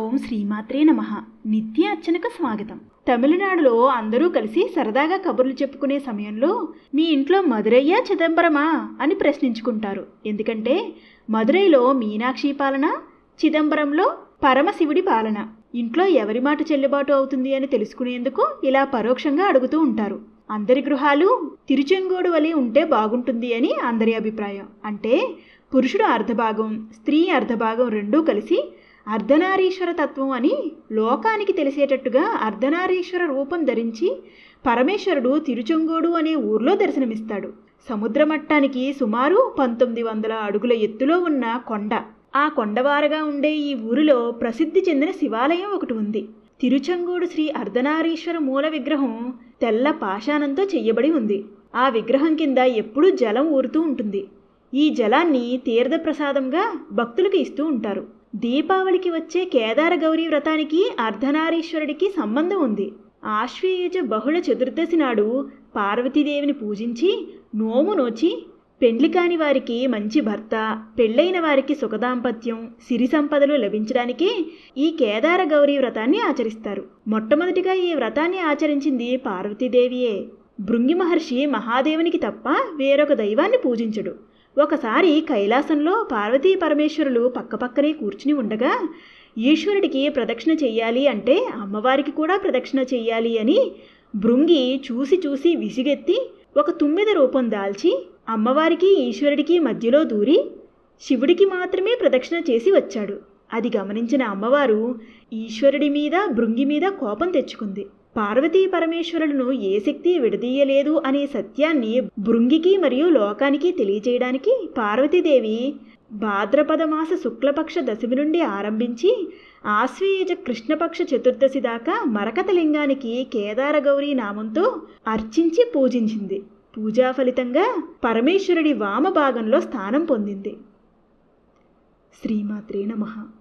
ఓం శ్రీమాత్రే నమ. నిత్య అర్చనకు స్వాగతం. తమిళనాడులో అందరూ కలిసి సరదాగా కబుర్లు చెప్పుకునే సమయంలో మీ ఇంట్లో మదురయ్య చిదంబరమా అని ప్రశ్నించుకుంటారు. ఎందుకంటే మదురైలో మీనాక్షి పాలన చిదంబరంలో పరమశివుడి పాలన. ఇంట్లో ఎవరి మాట చెల్లుబాటు అవుతుంది అని తెలుసుకునేందుకు ఇలా పరోక్షంగా అడుగుతూ ఉంటారు. అందరి గృహాలు తిరుచెంగోడు వలె ఉంటే బాగుంటుంది అని అందరి అభిప్రాయం. అంటే పురుషుడు అర్ధభాగం స్త్రీ అర్ధభాగం రెండూ కలిసి అర్ధనారీశ్వర తత్వం అని లోకానికి తెలిసేటట్టుగా అర్ధనారీశ్వర రూపం ధరించి పరమేశ్వరుడు తిరుచొంగోడు అనే ఊర్లో దర్శనమిస్తాడు. సముద్ర మట్టానికి సుమారు పంతొమ్మిది వందల అడుగుల ఎత్తులో ఉన్న కొండ. ఆ కొండవారగా ఉండే ఈ ఊరిలో ప్రసిద్ధి చెందిన శివాలయం ఒకటి ఉంది. తిరుచంగూడు శ్రీ అర్ధనారీశ్వర మూల విగ్రహం తెల్ల పాషాణంతో చెయ్యబడి ఉంది. ఆ విగ్రహం కింద ఎప్పుడూ జలం ఊరుతూ ఉంటుంది. ఈ జలాన్ని తీర్థప్రసాదంగా భక్తులకు ఇస్తూ ఉంటారు. దీపావళికి వచ్చే కేదార గౌరీ వ్రతానికి అర్ధనారీశ్వరుడికి సంబంధం ఉంది. ఆశ్వేయుజ బహుళ చతుర్దశి నాడు పార్వతీదేవిని పూజించి నోము నోచి పెండ్లి కాని వారికి మంచి భర్త పెళ్ళైన వారికి సుఖదాంపత్యం సిరి సంపదలు లభించడానికే ఈ కేదార గౌరీ వ్రతాన్ని ఆచరిస్తారు. మొట్టమొదటిగా ఈ వ్రతాన్ని ఆచరించింది పార్వతీదేవియే. భృంగి మహర్షి మహాదేవునికి తప్ప వేరొక దైవాన్ని పూజించడు. ఒకసారి కైలాసంలో పార్వతీ పరమేశ్వరులు పక్కపక్కనే కూర్చుని ఉండగా ఈశ్వరుడికి ప్రదక్షిణ చెయ్యాలి అంటే అమ్మవారికి కూడా ప్రదక్షిణ చెయ్యాలి అని భృంగి చూసి చూసి విసిగెత్తి ఒక తుమ్మిద రూపం దాల్చి అమ్మవారికి ఈశ్వరుడికి మధ్యలో దూరి శివుడికి మాత్రమే ప్రదక్షిణ చేసి వచ్చాడు. అది గమనించిన అమ్మవారు ఈశ్వరుడి మీద భృంగి మీద కోపం తెచ్చుకుంది. పార్వతీ పరమేశ్వరులను ఏ శక్తి విడదీయలేదు అనే సత్యాన్ని భృంగికి మరియు లోకానికి తెలియజేయడానికి పార్వతీదేవి భాద్రపద మాస శుక్లపక్ష దశమి నుండి ఆరంభించి ఆశ్వేయుజ కృష్ణపక్ష చతుర్దశి దాకా మరకత లింగానికి కేదారగౌరీ నామంతో అర్చించి పూజించింది. పూజా ఫలితంగా పరమేశ్వరుడి వామ భాగంలో స్థానం పొందింది. శ్రీమాత్రే నమః.